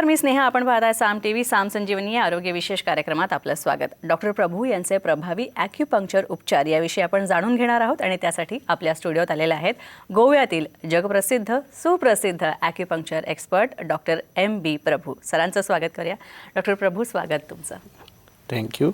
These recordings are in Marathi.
नमस्कार मी स्नेहा. आपण पाहताय साम टी व्ही साम संजीवनी या आरोग्य विशेष कार्यक्रमात आपलं स्वागत. डॉक्टर प्रभू यांचे प्रभावी ॲक्युपंक्चर उपचार याविषयी आपण जाणून घेणार आहोत आणि त्यासाठी आपल्या स्टुडिओत आलेले आहेत गोव्यातील जगप्रसिद्ध सुप्रसिद्ध acupuncture expert doctor M B Prabhu. सरांचं स्वागत करूया. डॉक्टर प्रभू स्वागत तुमचं. थँक्यू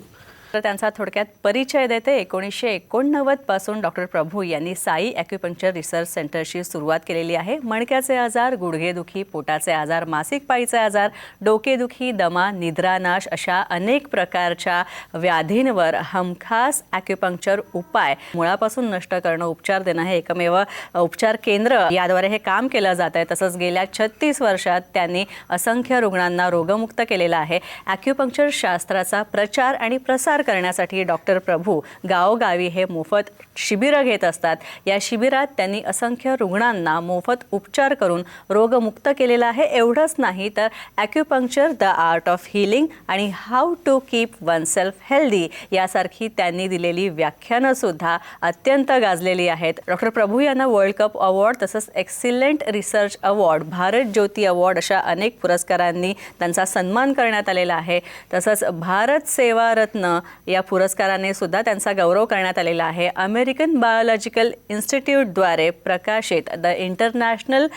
तर त्यांचा थोडक्यात परिचय देते. एकोणीसशे एकोणनव्वदपासून डॉक्टर प्रभू यांनी साई ॲक्युपंक्चर रिसर्च सेंटरशी सुरुवात केलेली आहे. मणक्याचे आजार गुडघेदुखी पोटाचे आजार मासिक पाळीचे आजार डोकेदुखी दमा निद्रानाश अशा अनेक प्रकारच्या व्याधींवर हमखास ॲक्युपंक्चर उपाय मुळापासून नष्ट करणं उपचार देणं हे एकमेव उपचार केंद्र याद्वारे हे काम केलं जात आहे. तसंच गेल्या छत्तीस वर्षात त्यांनी असंख्य रुग्णांना रोगमुक्त केलेलं आहे. ॲक्युपंक्चर शास्त्राचा प्रचार आणि प्रसार करण्यासाठी डॉक्टर प्रभू गावोगावी हे मोफत शिबिरं घेत असतात. या शिबिरात त्यांनी असंख्य रुग्णांना मोफत उपचार करून रोगमुक्त केलेला आहे. एवढंच नाही तर acupuncture the art of healing आणि how to keep oneself healthy यासारखी त्यांनी दिलेली व्याख्यानंसुद्धा अत्यंत गाजलेली आहेत. डॉक्टर प्रभू यांना वर्ल्ड कप अवॉर्ड तसंच excellent research award Bharat Jyoti award अशा अनेक पुरस्कारांनी त्यांचा सन्मान करण्यात आलेला आहे. तसंच भारत सेवा रत्न या पुरस्काराने सुद्धा त्यांचा गौरव करण्यात आलेला आहे. अमेरिकन बायोलॉजिकल इन्स्टिट्यूटद्वारे प्रकाशित the international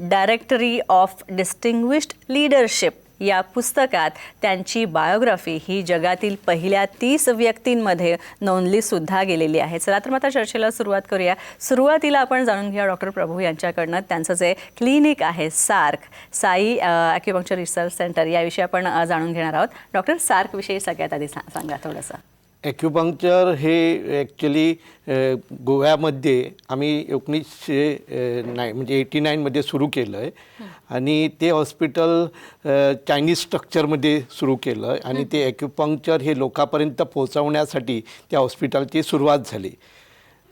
directory of distinguished leadership या पुस्तकात त्यांची बायोग्राफी ही जगातील पहिल्या तीस व्यक्तींमध्ये नोंदली सुद्धा गेलेली आहे. चला तर मग आता चर्चेला सुरुवात करूया. सुरुवातीला आपण जाणून घेऊया डॉक्टर प्रभू यांच्याकडनं. त्यांचं जे क्लिनिक आहे SAARC Sai acupuncture research centre याविषयी आपण जाणून घेणार आहोत. डॉक्टर सार्कविषयी सगळ्यात आधी सांगा थोडंसं. ॲक्युपंक्चर हे ॲक्च्युली गोव्यामध्ये आम्ही एकोणीसशे नाय म्हणजे एटी नाईनमध्ये सुरू केलं आहे आणि ते हॉस्पिटल चायनीज स्ट्रक्चरमध्ये सुरू केलं आहे आणि ते ॲक्युपंक्चर हे लोकांपर्यंत पोहोचवण्यासाठी त्या हॉस्पिटलची सुरुवात झाली.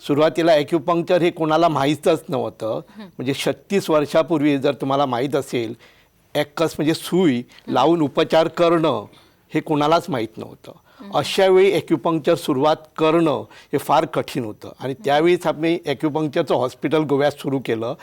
सुरुवातीला ॲक्युपंक्चर हे कोणाला माहीतच नव्हतं. म्हणजे छत्तीस वर्षापूर्वी जर तुम्हाला माहीत असेल ॲक्कस म्हणजे सुई लावून उपचार करणं हे कोणालाच माहीत नव्हतं. अशा वेळी ॲक्युपंक्चर सुरुवात करणं हे फार कठीण होतं. आणि त्यावेळीच आम्ही ॲक्युपंक्चरचं हॉस्पिटल गोव्यात सुरू केलं.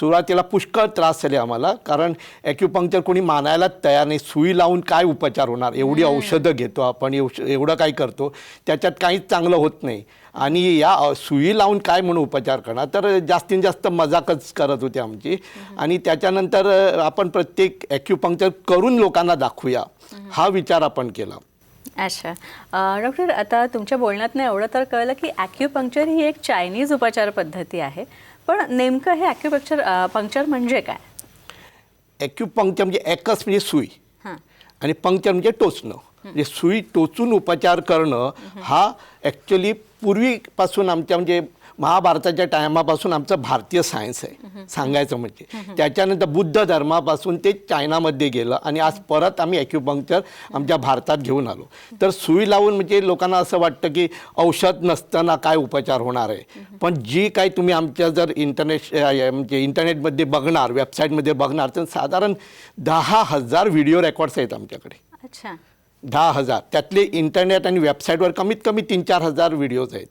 सुरुवातीला पुष्कळ त्रास झाले आम्हाला कारण ॲक्युपंक्चर कोणी मानायलाच तयार नाही. सुई लावून काय उपचार होणार? एवढी औषधं घेतो आपण एवढं एवढं काय करतो? त्याच्यात काहीच चांगलं होत नाही. आणि या सुई लावून काय म्हणून उपचार करणार? तर जास्तीत जास्त मजाकच करत होते आमची. आणि त्याच्यानंतर आपण प्रत्येक ॲक्युपंक्चर करून लोकांना दाखवूया. हा विचार आपण केला. अच्छा. डॉक्टर आता तुमच्या बोलण्यातनं एवढं तर कळलं की ॲक्युपंक्चर ही एक चायनीज उपचार पद्धती आहे. पण नेमकं हे ॲक्युपंक्चर पंक्चर म्हणजे काय? ॲक्युपंक्चर म्हणजे ॲकस म्हणजे सुई. हां. आणि पंक्चर म्हणजे टोचणं. म्हणजे सुई टोचून उपचार करणं हा ॲक्च्युली पूर्वीपासून आमच्या म्हणजे महाभारताच्या टायमापासून आमचं भारतीय सायन्स आहे. सांगायचं म्हणजे. त्याच्यानंतर बुद्ध धर्मापासून ते चायनामध्ये गेलं आणि आज परत आम्ही ॲक्युपंक्चर आमच्या भारतात घेऊन आलो. तर सुई लावून म्हणजे लोकांना असं वाटतं की औषध नसताना काय उपचार होणार आहे. पण जी काही तुम्ही आमच्या जर इंटरनेट म्हणजे इंटरनेटमध्ये बघणार वेबसाईटमध्ये बघणार तर साधारण दहा हजार व्हिडिओ रेकॉर्ड्स आहेत आमच्याकडे. अच्छा. दहा हजार. त्यातले इंटरनेट आणि वेबसाईटवर कमीत कमी तीन चार हजार व्हिडिओज आहेत.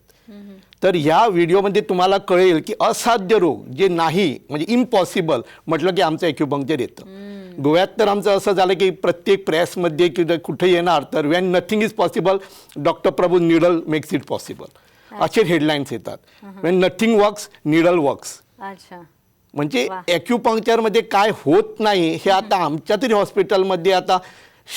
तर ह्या व्हिडिओमध्ये तुम्हाला कळेल की असाध्य रोग जे नाही म्हणजे इम्पॉसिबल म्हटलं की आमचं ॲक्युपंक्चर येतं. गोव्यात तर आमचं असं झालं की प्रत्येक प्रेसमध्ये किंवा कुठे येणार तर when nothing is possible doctor Prabhu needle makes it possible असे हेडलाईन्स येतात. When nothing works needle works अच्छा. म्हणजे. ॲक्युपंक्चरमध्ये काय होत नाही हे आता आमच्या तरी हॉस्पिटलमध्ये आता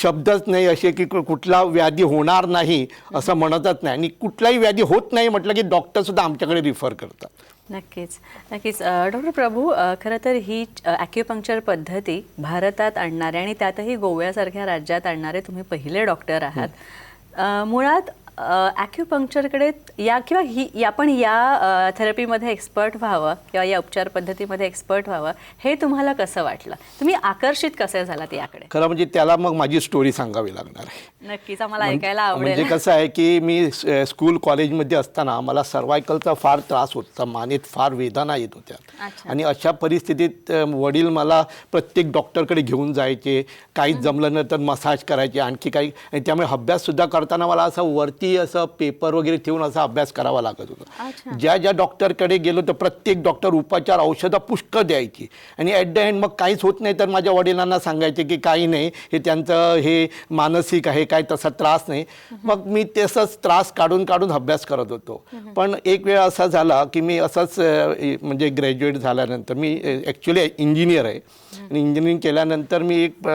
शब्दच नाही असे की कु- कुठला व्याधी होणार नाही असं म्हणतच नाही. आणि कुठलाही व्याधी होत नाही म्हटलं की डॉक्टरसुद्धा आमच्याकडे रिफर करतात. नक्कीच. नक्कीच. डॉक्टर प्रभू खरं तर ही ॲक्युपंक्चर पद्धती भारतात आणणारे आणि त्यातही गोव्यासारख्या राज्यात आणणारे तुम्ही पहिले डॉक्टर आहात. मुळात ॲक्युपंक्चरकडे या किंवा ही या पण या थेरपीमध्ये एक्सपर्ट व्हावं किंवा या उपचार पद्धतीमध्ये एक्सपर्ट व्हावं हे तुम्हाला कसं वाटलं? तुम्ही आकर्षित कसे झालात याकडे? खरं म्हणजे त्याला मग माझी स्टोरी सांगावी लागणार आहे. नक्कीच आम्हाला म्हणजे ऐकायला म्हणजे आवडेल कसं आहे की मी स्कूल कॉलेजमध्ये असताना मला सर्वायकलचा फार त्रास होता मानेत फार वेदना येत होत्या. आणि अशा परिस्थितीत वडील मला प्रत्येक डॉक्टरकडे घेऊन जायचे काहीच जमलं नाही तर मसाज करायचे आणखी काही आणि त्यामुळे अभ्याससुद्धा करताना मला असं वरती वरती असं पेपर वगैरे ठेवून असा अभ्यास करावा लागत. होता. ज्या ज्या डॉक्टरकडे गेलो तर प्रत्येक डॉक्टर उपचार औषधं पुष्कळ द्यायची. आणि ॲट द एंड मग काहीच होत नाही तर माझ्या वडिलांना सांगायचे की काही नाही हे त्यांचं हे मानसिक आहे काय तसा त्रास नाही. मग मी तसंच त्रास काढून काढून अभ्यास करत होतो. पण एक वेळ असा झाला की मी असंच म्हणजे ग्रॅज्युएट झाल्यानंतर मी ॲक्च्युली इंजिनियर आहे. आणि इंजिनिअरिंग केल्यानंतर मी एक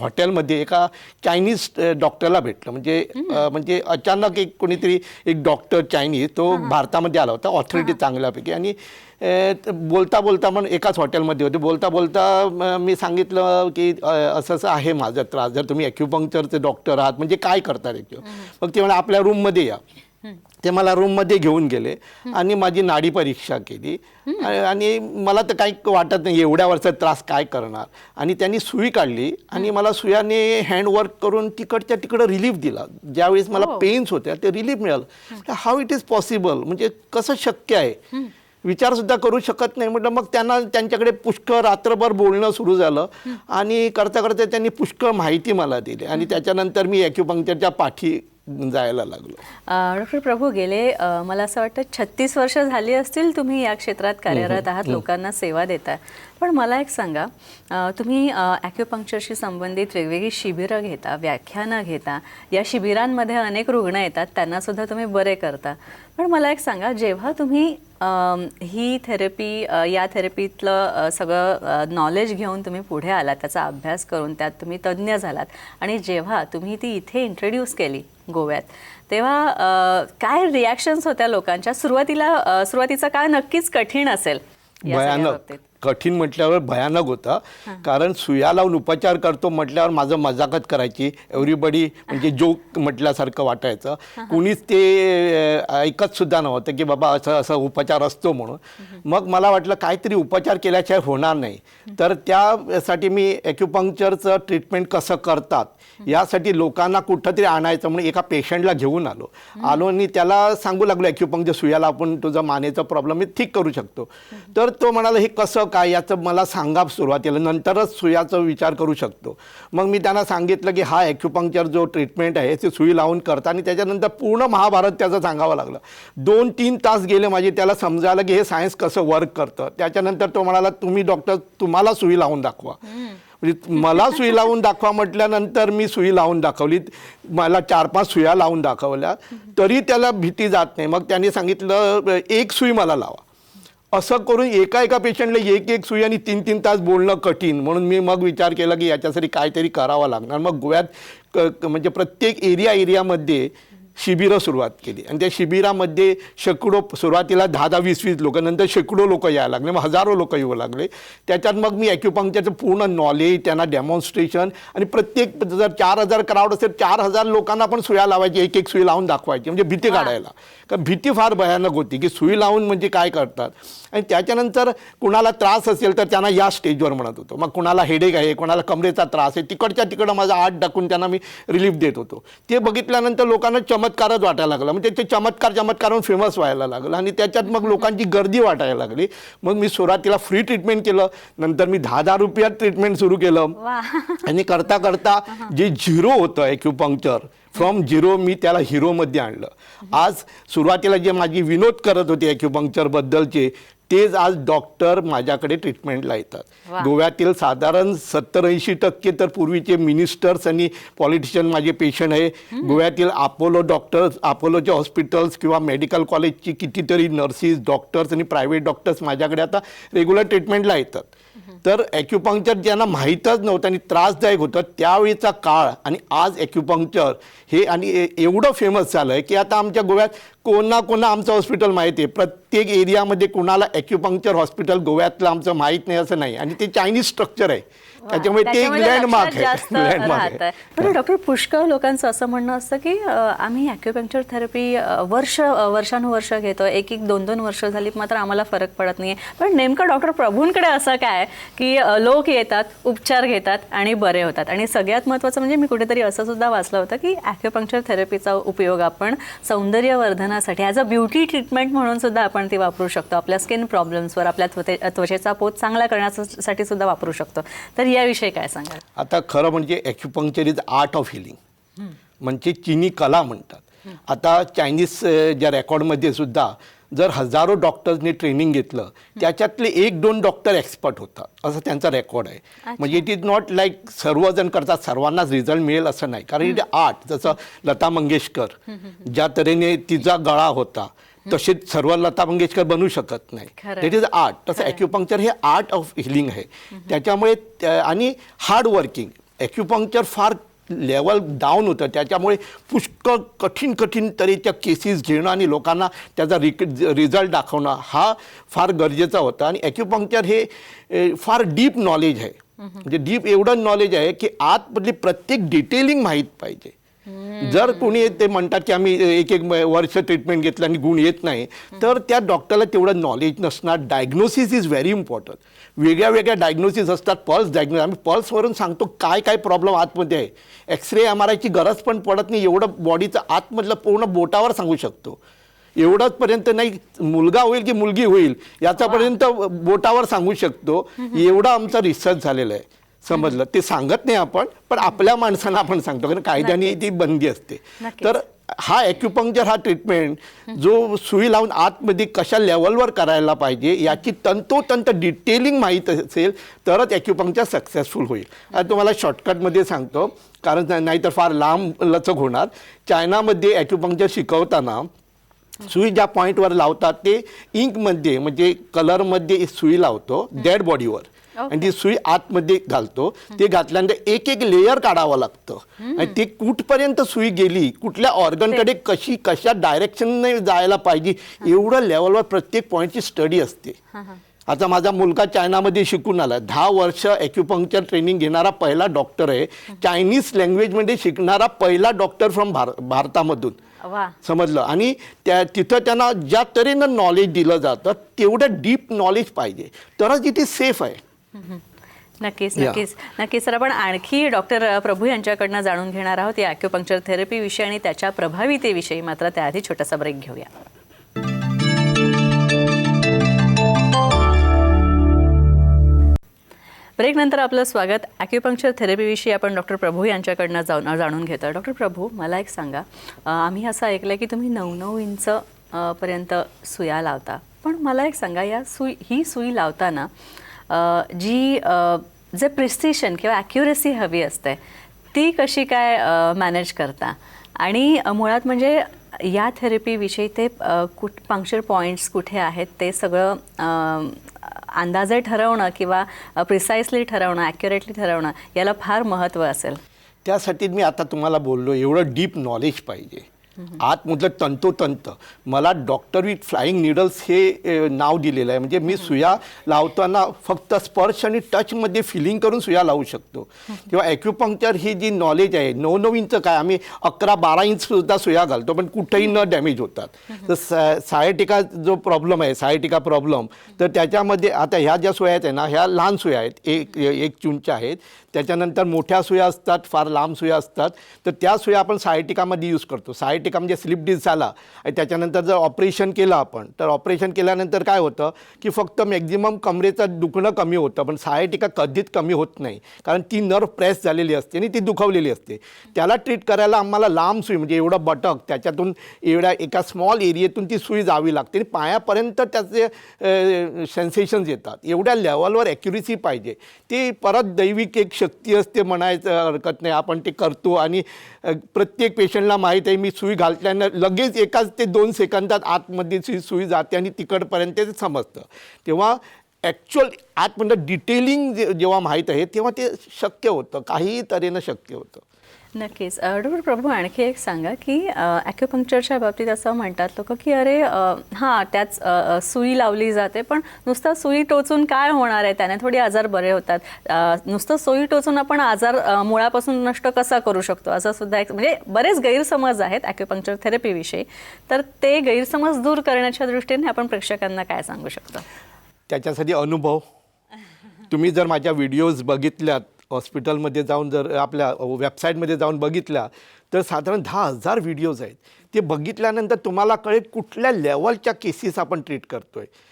हॉटेलमध्ये एका चायनीज डॉक्टरला भेटलं. म्हणजे म्हणजे अचानक एक कोणीतरी एक डॉक्टर चायनीज तो भारतामध्ये आला होता ऑथॉरिटी चांगल्यापैकी. आणि बोलता बोलता पण एकाच हॉटेलमध्ये होते. बोलता बोलता म- सांगितलं की असं असं आहे माझा त्रास. जर तुम्ही ॲक्युपंक्चरचे डॉक्टर आहात म्हणजे काय करतात ॲक्च्यु मग ते म्हणा आपल्या रूममध्ये या. ते मला रूममध्ये घेऊन गेले आणि माझी नाडी परीक्षा केली. आणि- मला तर काही वाटत नाही एवढ्या वर्षात त्रास काय करणार. आणि त्यांनी सुई काढली आणि मला सुयाने हँडवर्क करून तिकडच्या तिकडं रिलीफ दिला. ज्यावेळेस मला पेन्स होत्या ते रिलीफ मिळालं. हाऊ इट इज पॉसिबल म्हणजे कसं शक्य आहे? विचार सुद्धा करू शकत नाही. म्हटलं मग त्यांना त्यांच्याकडे पुष्कळ रात्रभर बोलणं सुरू झालं. आणि करता करता त्यांनी पुष्कळ माहिती मला दिली. आणि त्याच्यानंतर मी ॲक्युपंक्चरच्या पाठी जायला लागलो. डॉक्टर प्रभू गेले मला असं वाटतं छत्तीस वर्ष झाली असतील तुम्ही या क्षेत्रात कार्यरत आहात लोकांना सेवा देताय. पण मला एक सांगा तुम्ही ॲक्युपंक्चरशी संबंधित वेगवेगळी शिबिरं घेता व्याख्यानं घेता या शिबिरांमध्ये अनेक रुग्ण येतात त्यांना सुद्धा तुम्ही बरे करता. पण मला एक सांगा जेव्हा तुम्ही ही थेरपी या थेरपीतलं सगळं नॉलेज घेऊन तुम्ही पुढे आलात त्याचा अभ्यास करून त्यात तुम्ही तज्ज्ञ झालात आणि जेव्हा तुम्ही ती इथे इंट्रोड्यूस केली गोव्यात. तेव्हा काय रिॲक्शन्स होत्या लोकांच्या? सुरुवातीला सुरुवातीचा काळ नक्कीच कठीण असेल या सगळ्या भयानक बाबतीत. कठीण म्हटल्यावर भयानक होता. कारण सुया लावून उपचार करतो म्हटल्यावर माझं मजाकत करायची. एव्हरीबडी म्हणजे जोक म्हटल्यासारखं वाटायचं. कुणीच ते ऐकत सुद्धा नव्हतं की बाबा असं असं उपचार असतो म्हणून. मग मला वाटलं काहीतरी उपचार केल्याशिवाय होणार नाही. तर त्यासाठी मी ॲक्युपंक्चरचं ट्रीटमेंट कसं करतात यासाठी लोकांना कुठंतरी आणायचं म्हणून एका पेशंटला घेऊन आलो. आलो आणि त्याला सांगू लागलो ॲक्युपंक्चर सुयाला आपण तुझा मानेचा प्रॉब्लेम आहे ठीक करू शकतो. तर तो म्हणाला हे कसं काय याचं मला सांगा सुरुवातीला नंतरच सुयाचा विचार करू शकतो. मग मी त्यांना सांगितलं की हा ॲक्युपंक्चर जो ट्रीटमेंट आहे ते सुई लावून करता. आणि त्याच्यानंतर पूर्ण महाभारत त्याचं सांगावं लागलं. दोन तीन तास गेले माझे त्याला समजायला की हे सायन्स कसं वर्क करतं. त्याच्यानंतर तो म्हणाला तुम्ही डॉक्टर तुम्हाला सुई लावून दाखवा. म्हणजे मला सुई लावून दाखवा म्हटल्यानंतर मी सुई लावून दाखवली. मला चार पाच सुया लावून दाखवल्या. तरी त्याला भीती जात नाही. मग त्यांनी सांगितलं एक सुई मला लावा. असं करून एका एका पेशंटला एक एक सुई आणि तीन तीन तास बोलणं कठीण. म्हणून मी मग विचार केला की याच्यासाठी काहीतरी करावं लागणार. मग गोव्यात म्हणजे प्रत्येक एरिया एरियामध्ये शिबिरं सुरुवात केली. आणि त्या शिबिरामध्ये शेकडो सुरुवातीला दहा दहा वीस वीस लोक नंतर शेकडो लोक यायला लागले. मग हजारो लोक येऊ लागले. त्याच्यात मग मी ॲक्युपंक्चरचं पूर्ण नॉलेज त्यांना डेमॉन्स्ट्रेशन आणि प्रत्येक जर चार हजार क्राऊड असेल चार हजार लोकांना पण सुया लावायची एक एक सुई लावून दाखवायची. म्हणजे भीती काढायला. कारण भीती फार भयानक होती की सुई लावून म्हणजे काय करतात? आणि त्याच्यानंतर कुणाला त्रास असेल तर त्यांना या स्टेजवर म्हणत होतो. मग कुणाला हेडेक आहे कुणाला कमरेचा त्रास आहे तिकडच्या तिकडं माझा आत टाकून त्यांना मी रिलीफ देत होतो. ते बघितल्यानंतर लोकांना चमत्कारच वाटायला लागला. म्हणजे ते चमत्कार चमत्कारून फेमस व्हायला लागलं. आणि त्याच्यात मग लोकांची गर्दी वाटायला लागली. मग मी सुरुवातीला फ्री ट्रीटमेंट केलं. नंतर मी दहा दहा रुपयात ट्रीटमेंट सुरू केलं. आणि करता करता जे झिरो होतं ॲक्युपंक्चर फ्रॉम झिरो मी त्याला हिरोमध्ये आणलं. आज सुरुवातीला जे माझी विनोद करत होते ॲक्युपंक्चरबद्दलचे तेच आज डॉक्टर माझ्याकडे ट्रीटमेंटला. येतात. गोव्यातील साधारण सत्तर ऐंशी टक्के तर पूर्वीचे मिनिस्टर्स आणि पॉलिटिशियन माझे पेशंट आहे. गोव्यातील अपोलो डॉक्टर्स अपोलोचे हॉस्पिटल्स किंवा मेडिकल कॉलेजची कितीतरी नर्सिस डॉक्टर्स आणि प्रायव्हेट डॉक्टर्स माझ्याकडे आता रेग्युलर ट्रीटमेंटला येतात. तर ॲक्युपंक्चर ज्यांना माहीतच नव्हतं आणि त्रासदायक होतं त्यावेळीचा काळ आणि आज ॲक्युपंक्चर हे आणि ए- एवढं फेमस झालं आहे की आता आमच्या गोव्यात कोणा कोणा आमचं हॉस्पिटल माहिती आहे प्रत्येक एरियामध्ये कोणाला ॲक्युपंक्चर हॉस्पिटल गोव्यातलं आमचं माहीत नाही असं नाही. आणि ते चायनीज स्ट्रक्चर आहे. त्याच्यामुळे ते लँडमार्क लक्षात जास्त आहे. लँडमार्क पण डॉक्टर पुष्कळ लोकांचं असं म्हणणं असतं की अ, आम्ही ॲक्युपंक्चर थेरपी वर्ष अ, वर्षानुवर्ष घेतो. एक एक दोन दोन वर्ष झाली मात्र आम्हाला फरक पडत नाहीये. पण नेमकं डॉक्टर प्रभूंकडे असं काय की अ, लोक येतात उपचार घेतात आणि बरे होतात. आणि सगळ्यात महत्त्वाचं म्हणजे मी कुठेतरी असं सुद्धा वाचलं होतं की ॲक्युपंक्चर थेरपीचा उपयोग आपण सौंदर्यवर्धनासाठी ॲज अ ब्युटी ट्रीटमेंट म्हणून सुद्धा आपण ती वापरू शकतो. आपल्या स्किन प्रॉब्लेम्सवर आपल्या त्वचे त्वचेचा पोत चांगला करण्यासाठी सुद्धा वापरू शकतो. तर याविषयी काय सांगाल? आता खरं म्हणजे acupuncture is art of healing म्हणजे चिनी कला म्हणतात. आता चायनीज ज्या रेकॉर्डमध्ये सुद्धा जर हजारो डॉक्टर्सनी ट्रेनिंग घेतलं त्याच्यातले एक दोन डॉक्टर एक्सपर्ट होतात. असं त्यांचा रेकॉर्ड आहे. म्हणजे इट इज नॉट लाईक सर्वजण करतात सर्वांनाच रिझल्ट मिळेल असं नाही. कारण इट आर्ट जसं लता मंगेशकर ज्या तऱ्हेने तिचा गळा होता तसेच सर्व लता मंगेशकर बनू शकत नाही. दॅट इज आर्ट तसं ॲक्युपंक्चर हे आर्ट ऑफ हिलिंग आहे. त्याच्यामुळे त्या- आणि हार्ड वर्किंग ॲक्युपंक्चर फार लेवल डाऊन होतं. त्याच्यामुळे पुष्कळ कठीण कठीण तऱ्हेच्या केसेस घेणं आणि लोकांना त्याचा रिक रिझल्ट दाखवणं हा फार गरजेचा होता. आणि ॲक्युपंक्चर हे फार डीप नॉलेज आहे. म्हणजे डीप एवढं नॉलेज आहे की आतमधली प्रत्येक डिटेलिंग माहीत पाहिजे. जर कोणी ते म्हणतात की आम्ही एक एक वर्ष ट्रीटमेंट घेतलं आणि गुण येत नाही तर त्या डॉक्टरला तेवढं नॉलेज नसणार. डायग्नोसिस इज व्हेरी इम्पॉर्टंट वेगळ्या वेगळ्या डायग्नोसिस असतात. पल्स डायग्नोस आम्ही पल्सवरून सांगतो काय काय प्रॉब्लेम आतमध्ये आहे. एक्सरे एम आर आयची गरज पण पडत नाही. एवढं बॉडीचं आतमधलं पूर्ण बोटावर सांगू शकतो. एवढंचपर्यंत नाही मुलगा होईल की मुलगी होईल याचापर्यंत बोटावर सांगू शकतो. एवढा आमचा रिसर्च झालेला आहे. समजलं. ते सांगत नाही आपण पण आपल्या माणसांना आपण सांगतो कारण कायद्याने ती बंदी असते. तर हा ॲक्युपंक्चर हा ट्रीटमेंट जो सुई लावून आतमध्ये कशा लेवलवर करायला पाहिजे याची तंतोतंत डिटेलिंग माहीत असेल तरच ॲक्युपंक्चर सक्सेसफुल होईल. आता तुम्हाला शॉर्टकटमध्ये सांगतो कारण नाही- नाहीतर फार लांब लचक होणार. चायनामध्ये ॲक्युपंक्चर शिकवताना सुई ज्या पॉईंटवर लावतात ते इंकमध्ये म्हणजे कलरमध्ये सुई लावतो डेड बॉडीवर आणि ती सुई आतमध्ये घालतो. ते घातल्यानंतर एक एक लेयर काढावं लागतं. आणि ते कुठपर्यंत सुई गेली कुठल्या ऑर्गनकडे कशी कशा डायरेक्शनने जायला पाहिजे एवढं लेवलवर प्रत्येक पॉईंटची स्टडी असते. आता माझा मुलगा चायनामध्ये शिकून आला. दहा वर्ष ॲक्युपंक्चर ट्रेनिंग घेणारा पहिला डॉक्टर आहे. चायनीज लँग्वेजमध्ये शिकणारा पहिला डॉक्टर फ्रॉम भार भारतामधून. समजलं? आणि त्या तिथं त्यांना ज्या तऱ्हेनं नॉलेज दिलं जातं तेवढं डीप नॉलेज पाहिजे. तरच इथे सेफ आहे. नक्कीच. नक्कीच. नक्कीच सर आपण आणखी डॉक्टर प्रभू यांच्याकडनं जाणून घेणार आहोत. या ॲक्युपंक्चर थेरपी विषयी आणि त्याच्या प्रभावितेविषयी मात्र त्याआधी छोटासा ब्रेक घेऊया. ब्रेक नंतर आपलं स्वागत. ॲक्युपंक्चर थेरपीविषयी आपण डॉक्टर प्रभू यांच्याकडनं जाऊन जाणून घेतो. डॉक्टर प्रभू मला एक सांगा. आम्ही असं ऐकलं की तुम्ही नऊ नऊ इंच पर्यंत सुया लावता. पण मला एक सांगा या सुई ही सुई लावताना जी जे प्रिस्टिशन किंवा ॲक्युरेसी हवी असते ती कशी काय मॅनेज करता? आणि मुळात म्हणजे या थेरपीविषयी ते कुठ पंक्चर पॉईंट्स कुठे आहेत ते सगळं अंदाजे ठरवणं किंवा प्रिसाइसली ठरवणं ॲक्युरेटली ठरवणं याला फार महत्त्व असेल. त्यासाठी मी आता तुम्हाला बोललो एवढं डीप नॉलेज पाहिजे. आतमधलं तंतोतंत. मला डॉक्टर विथ फ्लाईंग निडल्स हे नाव दिलेलं आहे. म्हणजे मी सुया लावताना फक्त स्पर्श आणि टचमध्ये फिलिंग करून सुया लावू शकतो. किंवा ॲक्युपंक्चर ही जी नॉलेज आहे नऊ नऊ इंच काय आम्ही अकरा बारा इंच सुद्धा सुया घालतो पण कुठेही न डॅमेज होतात. तर सायटिका जो प्रॉब्लेम आहे सायटिका प्रॉब्लेम तर त्याच्यामध्ये आता ह्या ज्या सुया आहेत ना ह्या लहान सुया आहेत एक एक चुंच्या आहेत. त्याच्यानंतर मोठ्या सुया असतात फार लांब सुया असतात. तर त्या सुया आपण सायटिकामध्ये यूज करतो. सायटिका म्हणजे स्लिप डिस झाला आणि त्याच्यानंतर जर ऑपरेशन केलं आपण तर ऑपरेशन केल्यानंतर काय होतं की फक्त मॅक्झिमम कमरेचं दुखणं कमी होतं पण सायटिका कधीच कमी होत नाही. कारण ती नर्व प्रेस झालेली असते आणि ती दुखवलेली असते. त्याला ट्रीट करायला आम्हाला लांब सुई म्हणजे एवढं बटक त्याच्यातून एवढ्या एका स्मॉल एरियातून ती सुई जावी लागते आणि पायापर्यंत त्याचे सेन्सेशन्स येतात. एवढ्या लेवलवर ॲक्युरेसी पाहिजे. ती परत दैविक एक शक्ती असते म्हणायचं हरकत नाही. आपण ते करतो आणि प्रत्येक पेशंटला माहीत आहे मी सुई घालल्यानं लगेच एकाच ते दोन सेकंदात आतमध्ये सुई सुई जाते आणि तिकडपर्यंत ते समजतं. तेव्हा ॲक्च्युअल आतमध्ये डिटेलिंग जे जेव्हा माहीत आहे तेव्हा ते शक्य होतं. काही तऱ्हेनं शक्य होतं. नक्कीच. डॉक्टर प्रभू आणखी एक सांगा की ॲक्युपंक्चरच्या बाबतीत असं म्हणतात लोक की अरे हां त्याच सुई लावली जाते पण नुसतं सुई टोचून काय होणार आहे? त्याने थोडी आजार बरे होतात. नुसतं सुई टोचून आपण आजार मुळापासून नष्ट कसा करू शकतो? असं सुद्धा एक म्हणजे बरेच गैरसमज आहेत ॲक्युपंक्चर थेरपीविषयी तर ते गैरसमज दूर करण्याच्या दृष्टीने आपण प्रेक्षकांना काय सांगू शकतो? त्याच्यासाठी अनुभव. तुम्ही जर माझ्या व्हिडिओज बघितल्यात हॉस्पिटलमध्ये जाऊन जर आपल्या वेबसाईटमध्ये जाऊन बघितल्या तर साधारण दहा हजार व्हिडिओज आहेत. ते बघितल्यानंतर तुम्हाला कळेल कुठल्या लेवलच्या केसेस आपण ट्रीट करतो आहे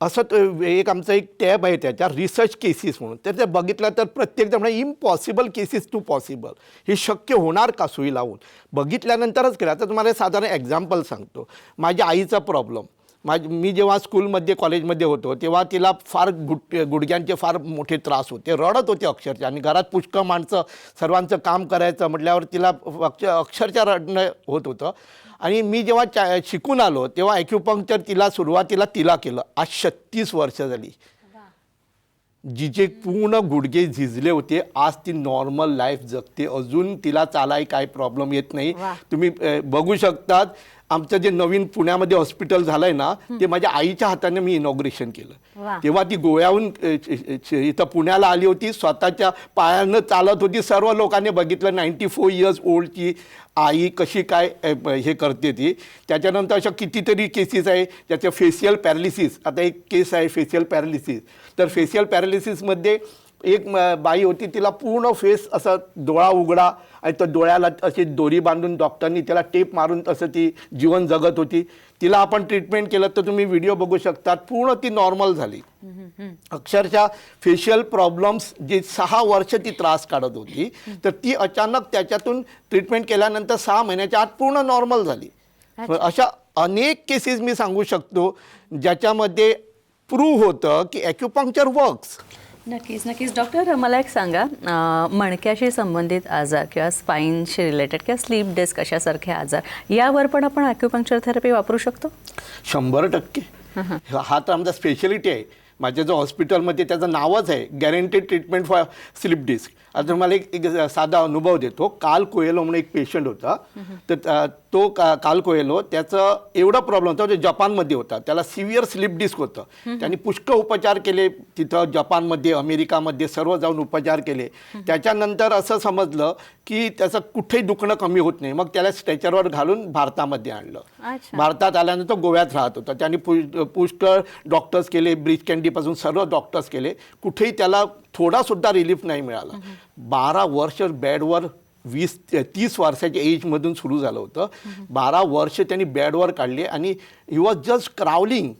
असं तो एक आमचं एक टॅब आहे त्याच्या रिसर्च केसेस म्हणून. तर ते बघितलं तर प्रत्येकजण म्हणजे इम्पॉसिबल केसेस टू पॉसिबल. हे शक्य होणार का सुई लावून? बघितल्यानंतरच केलं. आता तुम्हाला साधारण एक्झाम्पल सांगतो. माझ्या आईचा प्रॉब्लेम. माझ मी जेव्हा स्कूलमध्ये कॉलेजमध्ये होतो तेव्हा तिला फार गुड गुडघ्यांचे फार मोठे त्रास होते. रडत होते अक्षरशः. आणि घरात पुष्कळ माणसं सर्वांचं काम करायचं म्हटल्यावर तिला अक्ष अक्षरशः रडणं होत होतं. आणि मी जेव्हा चा शिकून आलो तेव्हा ॲक्युपंक्चर तिला सुरुवातीला तिला केलं. आज छत्तीस वर्ष झाली. जिचे पूर्ण गुडघे झिजले होते. आज ती नॉर्मल लाईफ जगते. अजून तिला चालाय काय प्रॉब्लेम येत नाही. तुम्ही बघू शकतात. आमचं जे नवीन पुण्यामध्ये हॉस्पिटल झालंय ना ते माझ्या आईच्या हाताने मी इनॉग्रेशन. केलं. तेव्हा ती गोव्याहून इथं पुण्याला आली होती स्वतःच्या पायानं चालत होती सर्व लोकांनी बघितलं नाईन्टी फोर इयर्स ओल्डची आई कशी काय हे करते ती. त्याच्यानंतर अशा कितीतरी केसेस आहे त्याच्या फेशियल पॅरालिसिस आता एक केस आहे फेशियल पॅरालिसिस तर फेशियल पॅरालिसिसमध्ये एक बाई होती तिला पूर्ण फेस असा डोळा उघडा आणि त्या डोळ्याला अशी दोरी बांधून डॉक्टरनी त्याला टेप मारून तसं ती जीवन जगत होती. तिला आपण ट्रीटमेंट केलं तर तुम्ही व्हिडिओ बघू शकतात. पूर्ण ती नॉर्मल झाली. अक्षरशः फेशियल प्रॉब्लेम्स जे सहा वर्ष ती त्रास काढत होती तर ती अचानक त्याच्यातून ट्रीटमेंट केल्यानंतर सहा महिन्याच्या आत पूर्ण नॉर्मल झाली. अशा अनेक केसेस मी सांगू शकतो ज्याच्यामध्ये प्रूव्ह होतं की ॲक्युपंक्चर वर्क्स नक्कीच नक्कीच. डॉक्टर मला एक सांगा मणक्याशी संबंधित आजार किंवा स्पाईनशी रिलेटेड किंवा स्लीप डिस्क अशासारखे आजार यावर पण आपण अॅक्युपंक्चर थेरपी वापरू शकतो? शंभर टक्के. हा तर आमचा स्पेशलिटी आहे. माझ्या जो हॉस्पिटलमध्ये त्याचं नावच आहे guaranteed treatment for slip disc आता तुम्हाला एक एक साधा अनुभव देतो. काल कोयलो म्हणून एक पेशंट होता. तर तो का काल कोयलो त्याचं एवढा प्रॉब्लेम होता म्हणजे जपानमध्ये होता. त्याला सिव्हिअर स्लिप डिस्क होतं. त्यांनी पुष्कळ उपचार केले तिथं जपानमध्ये अमेरिकामध्ये सर्व जाऊन उपचार केले. त्याच्यानंतर असं समजलं की त्याचं कुठेही दुखणं कमी होत नाही. मग त्याला स्ट्रेचरवर घालून भारतामध्ये आणलं. भारतात आल्यानंतर गोव्यात राहत होता. त्यांनी पुष्कळ डॉक्टर्स केले ब्रिज कॅन्डीपासून सर्व डॉक्टर्स केले. कुठेही त्याला थोडासुद्धा रिलीफ नाही मिळाला. बारा वर्ष बेडवर वीस तीस वर्षाच्या एजमधून सुरू झालं होतं. बारा वर्ष त्यांनी बेडवर काढले आणि ही वॉज जस्ट क्रावलिंग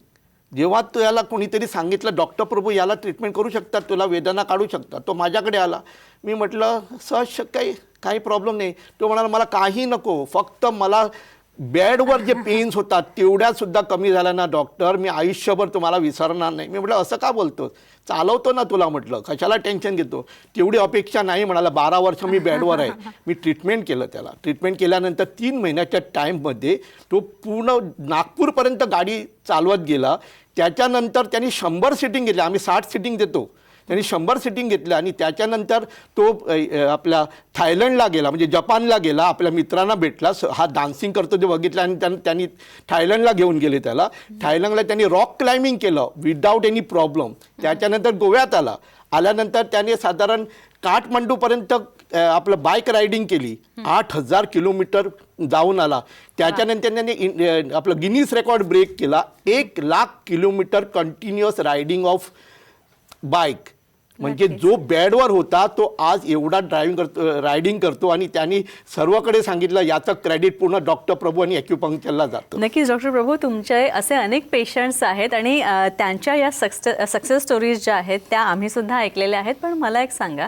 जेव्हा तो याला कोणीतरी सांगितलं डॉक्टर प्रभू याला ट्रीटमेंट करू शकतात तुला वेदना काढू शकतात तो माझ्याकडे आला. मी म्हटलं सहज काही काही प्रॉब्लेम नाही. तो म्हणाला मला काही नको. फक्त मला बेडवर जे पेन्स होतात तेवढ्या सुद्धा कमी झाल्या ना डॉक्टर. मी आयुष्यभर तुम्हाला विसरणार नाही. मी म्हटलं असं का बोलतो चालवतो ना तुला म्हटलं. कशाला टेन्शन घेतो? तेवढी अपेक्षा नाही म्हणाला. बारा वर्ष मी बेडवर आहे. मी ट्रीटमेंट केलं त्याला. ट्रीटमेंट केल्यानंतर तीन महिन्याच्या टाईममध्ये तो पूर्ण नागपूरपर्यंत गाडी चालवत गेला. त्याच्यानंतर त्यांनी शंभर सिटिंग घेतली. आम्ही साठ सिटिंग देतो. त्यांनी शंभर सिटिंग घेतल्या आणि त्याच्यानंतर तो आपल्या थायलंडला गेला म्हणजे जपानला गेला आपल्या मित्रांना भेटला स- हा डान्सिंग करतो ते बघितलं आणि त्यां- त्यांनी थायलंडला घेऊन गेले त्याला. थायलंडला त्यांनी रॉक क्लाइम्बिंग केलं विदाऊट एनी प्रॉब्लेम त्याच्यानंतर गोव्यात आला. आल्यानंतर त्याने साधारण काठमांडूपर्यंत आपलं बाईक रायडिंग केली. आठ हजार किलोमीटर जाऊन आला. त्याच्यानंतर त्याने आपलं गिनीज रेकॉर्ड ब्रेक केला. एक lakh kilometre continuous riding of bike म्हणजे जो बेडवर होता तो आज एवढा ड्रायव्हिंग करतो रायडिंग करतो आणि त्यांनी सर्वकडे सांगितलं याचं क्रेडिट पूर्ण डॉक्टर प्रभू आणि ॲक्युपंक्चरला जातं. नक्कीच डॉक्टर प्रभू तुमचे असे अनेक पेशंट्स आहेत आणि त्यांच्या या सक्सेस सक्सेस स्टोरीज ज्या आहेत त्या आम्ही सुद्धा ऐकलेल्या आहेत. पण मला एक सांगा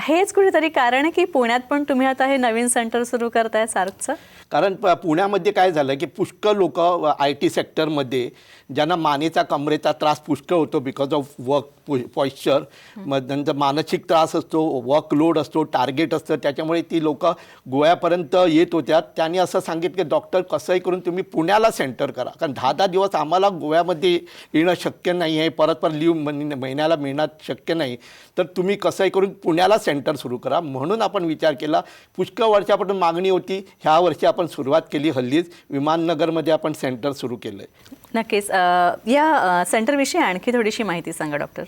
हेच कुठेतरी कारण आहे की पुण्यात पण तुम्ही आता हे नवीन सेंटर सुरू करताय सारखचं? कारण पुण्यामध्ये काय झालं की पुष्कळ लोक आय टी सेक्टरमध्ये ज्यांना मानेचा कमरेचा त्रास पुष्कळ होतो बिकॉज ऑफ वर्क पॉइश्चर मग नंतर मानसिक त्रास असतो वर्कलोड असतो टार्गेट असतं. त्याच्यामुळे ती लोक गोव्यापर्यंत येत होत्या. त्यांनी असं सांगितलं की डॉक्टर कसंही करून तुम्ही पुण्याला सेंटर करा. कारण दहा दहा दिवस आम्हाला गोव्यामध्ये येणं शक्य नाही आहे परत परत लिव्ह महिन्याला मिळणं शक्य नाही. तर तुम्ही कसंही करून पुण्याला सेंटर सुरू करा. म्हणून आपण विचार केला. पुष्कळ वर्षापासून मागणी होती. ह्या वर्षी आपण सुरुवात केली हल्लीच. विमाननगरमध्ये आपण सेंटर सुरू केलं आहे नक्कीच या सेंटरविषयी आणखी थोडीशी माहिती सांगा डॉक्टर.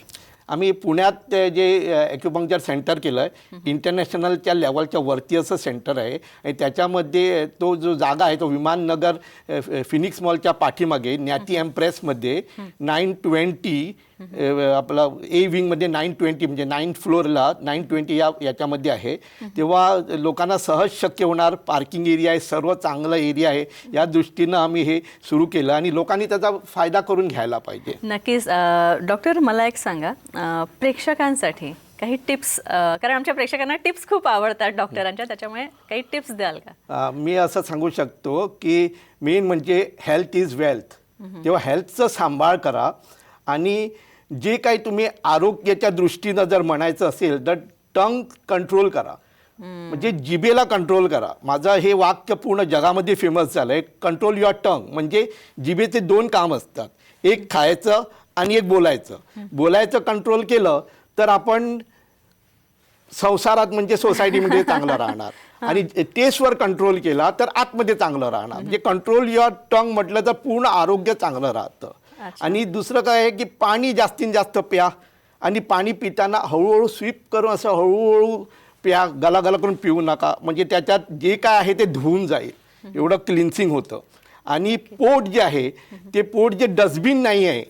आम्ही पुण्यात ते जे ॲक्युपंक्चर सेंटर केलं आहे इंटरनॅशनलच्या लेवलच्या वरती असं सेंटर आहे. आणि त्याच्यामध्ये तो जो जागा आहे तो विमाननगर फिनिक्स मॉलच्या पाठीमागे न्याती एम्प्रेसमध्ये नाईन ट्वेंटी आपला ए विंगमध्ये नाईन ट्वेंटी म्हणजे नाईन फ्लोअरला नाईन ट्वेंटी या याच्यामध्ये आहे. तेव्हा लोकांना सहज शक्य होणार. पार्किंग एरिया आहे सर्व चांगलं एरिया आहे. या दृष्टीनं आम्ही हे सुरू केलं आणि लोकांनी त्याचा फायदा करून घ्यायला पाहिजे. नक्कीच डॉक्टर मला एक सांगा प्रेक्षकांसाठी काही टिप्स कारण आमच्या प्रेक्षकांना टिप्स खूप आवडतात डॉक्टरांच्या त्याच्यामुळे काही टिप्स द्याल का? मी असं सांगू शकतो की मेन म्हणजे हेल्थ इज वेल्थ तेव्हा हेल्थचं सांभाळ करा आणि जे काही तुम्ही आरोग्याच्या दृष्टीनं जर म्हणायचं असेल तर टंग कंट्रोल करा. म्हणजे जिभेला कंट्रोल करा. माझं हे वाक्य पूर्ण जगामध्ये फेमस झालं आहे कंट्रोल युअर टंग म्हणजे जिभेचे दोन काम असतात. एक खायचं आणि एक बोलायचं. बोलायचं कंट्रोल केलं तर आपण संसारात म्हणजे सोसायटीमध्ये चांगलं राहणार. आणि टेस्टवर कंट्रोल केला तर आतमध्ये चांगलं राहणार. म्हणजे कंट्रोल युअर टंग म्हटलं तर पूर्ण आरोग्य चांगलं राहतं. आणि दुसरं काय आहे की पाणी जास्तीत जास्त प्या आणि पाणी पिताना हळूहळू स्वीप करून असं हळूहळू प्या गलागला करून पिऊ नका. म्हणजे त्याच्यात जे काय आहे ते धुवून जाईल. एवढं क्लिन्सिंग होतं. आणि पोट जे आहे ते पोट जे डस्टबिन नाही आहे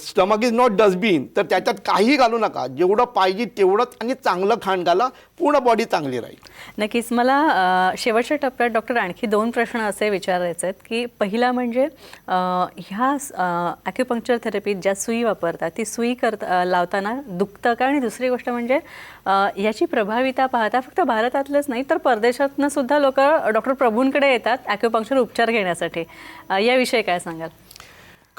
स्टमक इज नॉट डस्टबिन तर त्याच्यात काही घालू नका. जेवढं पाहिजे तेवढंच आणि चांगलं खाण घाला. पूर्ण बॉडी चांगली राहील. नक्कीच. मला शेवटच्या टप्प्यात डॉक्टर आणखी दोन प्रश्न असे विचारायचे आहेत की पहिला म्हणजे ह्या ॲक्युपंक्चर थेरपीत ज्या सुई वापरतात ती सुई करता लावताना दुखतं का? आणि दुसरी गोष्ट म्हणजे याची प्रभाविता पाहता फक्त भारतातलेच नाही तर परदेशातनं सुद्धा लोक डॉक्टर प्रभूंकडे येतात ॲक्युपंक्चर उपचार घेण्यासाठी. याविषयी काय सांगाल?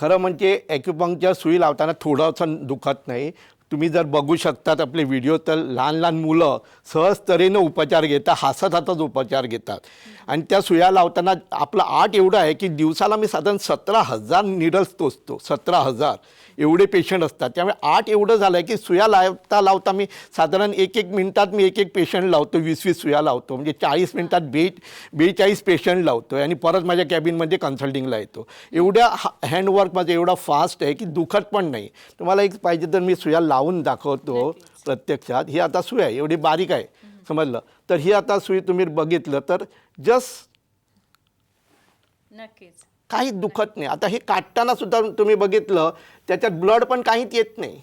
खरं म्हणजे ॲक्युपंक्चर सुई लावताना थोडंसं दुखत नाही. तुम्ही जर बघू शकतात आपले व्हिडिओ तर लहान लहान मुलं सहज तऱ्हेनं उपचार घेतात हसत हातच उपचार घेतात. आणि त्या सुया लावताना आपलं आठ एवढं आहे की दिवसाला मी साधारण सतरा हजार निडल्स टोचतो सतरा हजार एवढे पेशंट असतात. त्यामुळे आठ एवढं झालं आहे की सुया लावता लावता मी साधारण एक एक मिनिटात मी एक एक पेशंट लावतो वीस वीस सुया लावतो. म्हणजे चाळीस मिनिटात बे बेचाळीस पेशंट लावतो आणि परत माझ्या कॅबिनमध्ये कन्सल्टिंगला येतो. एवढ्या हँडवर्क माझं एवढा फास्ट आहे की दुखत पण नाही. तुम्हाला एक पाहिजे तर मी सुया लाव लावून दाखवतो प्रत्यक्षात. ही आता सुई आहे एवढी बारीक आहे समजलं? तर ही आता सुई तुम्ही बघितलं तर जस्ट नक्कीच. काहीच दुखत नाही. आता हे काढताना सुद्धा तुम्ही बघितलं त्याच्यात ब्लड पण काहीच येत नाही.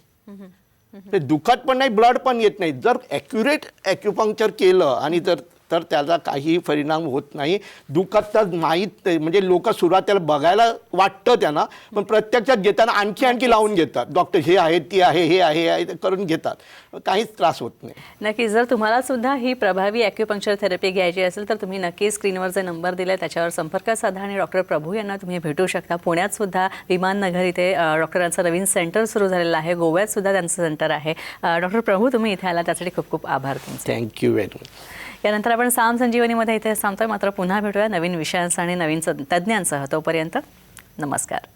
ते दुखत पण नाही ब्लड पण येत नाही. जर ॲक्युरेट ॲक्युपंक्चर केलं आणि जर तर त्याचा काही परिणाम होत नाही. दुखत तर माहीत. म्हणजे लोक सुरुवातीला बघायला वाटतं त्यांना पण प्रत्यक्षात घेताना आणखी आणखी लावून घेतात. डॉक्टर हे आहे ती आहे हे आहे हे करून घेतात. काहीच त्रास होत नाही. नक्की जर तुम्हाला सुद्धा ही प्रभावी ॲक्युपंक्चर थेरपी घ्यायची असेल तर तुम्ही नक्की स्क्रीनवर जे नंबर दिले त्याच्यावर संपर्क साधा आणि डॉक्टर प्रभू यांना तुम्ही भेटू शकता. पुण्यात सुद्धा विमाननगर इथे अ, डॉक्टरांचं नवीन सेंटर सुरू झालेलं आहे. गोव्यात सुद्धा त्यांचं सेंटर आहे. डॉक्टर प्रभू तुम्ही इथे आला त्यासाठी खूप खूप आभार तुमचे. थँक्यू व्हेरी मच यानंतर आपण साम संजीवनीमध्ये इथे थांबतोय मात्र पुन्हा भेटूया नवीन विषयांसह आणि नवीन तज्ज्ञांसह तोपर्यंत नमस्कार.